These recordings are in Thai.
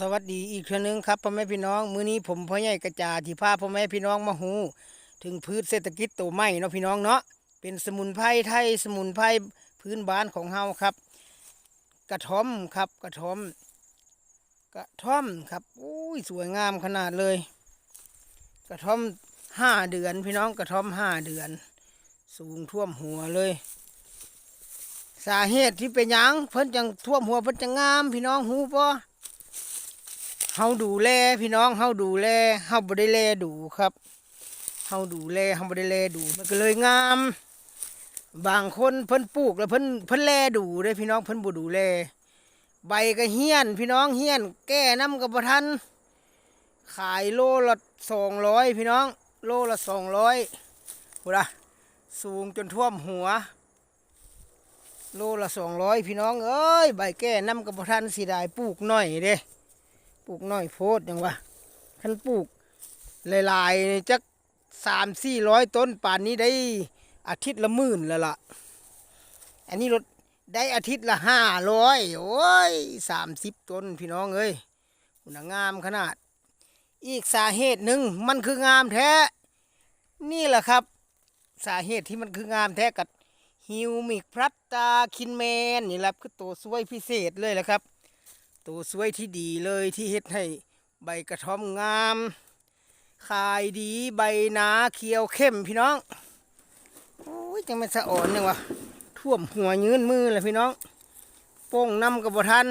สวัสดีอีกเทื่อนึงครับพ่อแม่พี่น้อง มื้อนี้ผมพ่อใหญ่กระจาที่พาพ่อแม่พี่น้องมาหูถึงพืชเศรษฐกิจตัวใหม่เนาะพี่น้องเนาะเป็นสมุนไพรไทยสมุนไพรพื้นบ้านของเฮาครับ กระท่อมครับกระท่อม กระท่อมครับอุ้ยสวยงามขนาดเลย กระท่อมห้าเดือน พี่น้องกระท่อมห้าเดือน สูงท่วมหัวเลยสาเหตุที่เป็นยังเพิ่นจังท่วมหัวเพิ่นจังงาม พี่น้องหูปะ เฮาดูแลพี่น้องเฮาดูแลเฮาบ่ได้แลดูครับเฮาดูแลเฮาบ่ได้แลดู มันก็เลยงาม บางคนเพิ่นปลูกแล้วเพิ่นเพิ่นแลดูเด้พี่น้องเพิ่นบ่ดูแลใบก็เฮี้ยน พี่น้องเฮี้ยน แก้น้ำก็บ่ทันขายโลละ200พี่น้อง โลละ200พูดละสูงจนท่วมหัว โลละสองร้อยพี่น้องเอ้ยใบแก้น้ำกับทันสีได้ปลูกหน่อยเด้ ปลูกน่อยโพดยังวะขันปลูกหลายๆจักสามสี่ร้อยต้นป่านนี้ได้อาทิตย์ละหมื่นแล้วล่ะ อันนี้รถได้อาทิตย์ละห้าร้อยโอ้ยสามสิบต้นพี่น้องเอ้ยคุณงามขนาด อีกสาเหตุหนึ่งมันคืองามแท้ นี่แหละครับ สาเหตุที่มันคืองามแท้กับฮิวมิกพลัตตาคินแมนนี่แหละคือตัวสวยพิเศษเลยแหละครับ ตัวสวยที่ดีเลยที่เฮ็ดให้ใบกระท่อมงาม ขายดีใบหนาเขียวเข้มพี่น้องโอ้ยจังมันสะอ่อนเนี่ยวะท่วมหัวยืนมือเลยพี่น้องโป้งน้ำกับบทัน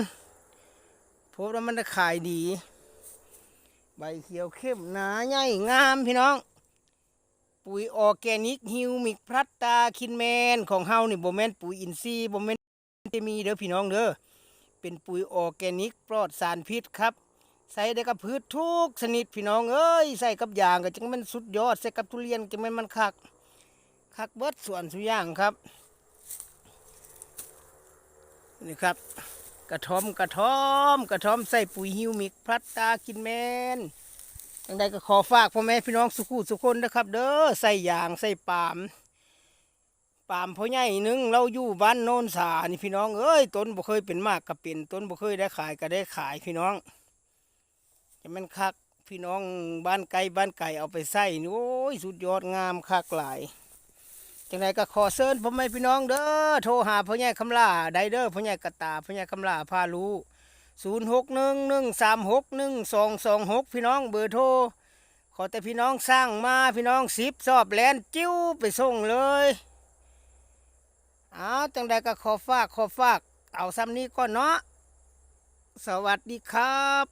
พบแล้วมันจะขายดี ใบเขียวเข้มหนาใหญ่งามพี่น้อง ปุ๋ยออแกนิกฮิวมิกพลัตตาคินแมนของเฮานี่บ่แม่นปุ๋ยอินทรีย์บ่แม่นเคมีเด้อพี่น้องเด้อ เป็นปุ๋ยออร์แกนิกปลอดสารพิษครับ ใส่ได้กับพืชทุกชนิดพี่น้องเอ้ยใส่กับยางก็จังแม่นสุดยอดใส่กับทุเรียนจังแม่นมันคักคักเบิดส่วนสุกย่างครับนี่ครับ กระท่อมกระท่อม กระท่อมใส่ปุ๋ยฮิวมิกพลัตตาคินแมนยังไงก็ขอฝากพ่อแม่พี่น้องสุขุสุคนนะครับ เด้อใส่ยางใส่ปาล์มามพ่อใหญ่หนึงเราอยู่บ้านโนนสานี่พี่น้องเอ้ยต้นบ่เคยเป็นมากก็เป็นต้นบ่เคยได้ขายก็ได้ขายพี่น้องจะมันคักพี่น้องบ้านไกลบ้านไก่เอาไปใส่นี่โอ้ยสุดยอดงามคักหลายจังไดก็ขอเชิญพ่อแม่พี่น้องเด้อโทรหาพ่อใหญ่คำลาไดเด้อพ่อใหญ่กระตาพ่อใหญ่คำลาพารู้ศูนย์หกหนึ่งหนึ่งสามหกหนึ่งสองสองหกพี่น้องเบอร์โทรขอแต่พี่น้องสร้างมาพี่น้องสิบสอบแลนจิ้วไปส่งเลย เอาจังใดก็ขอฝากขอฝาก เอาซ้ำนี้ก่อนเนาะ สวัสดีครับ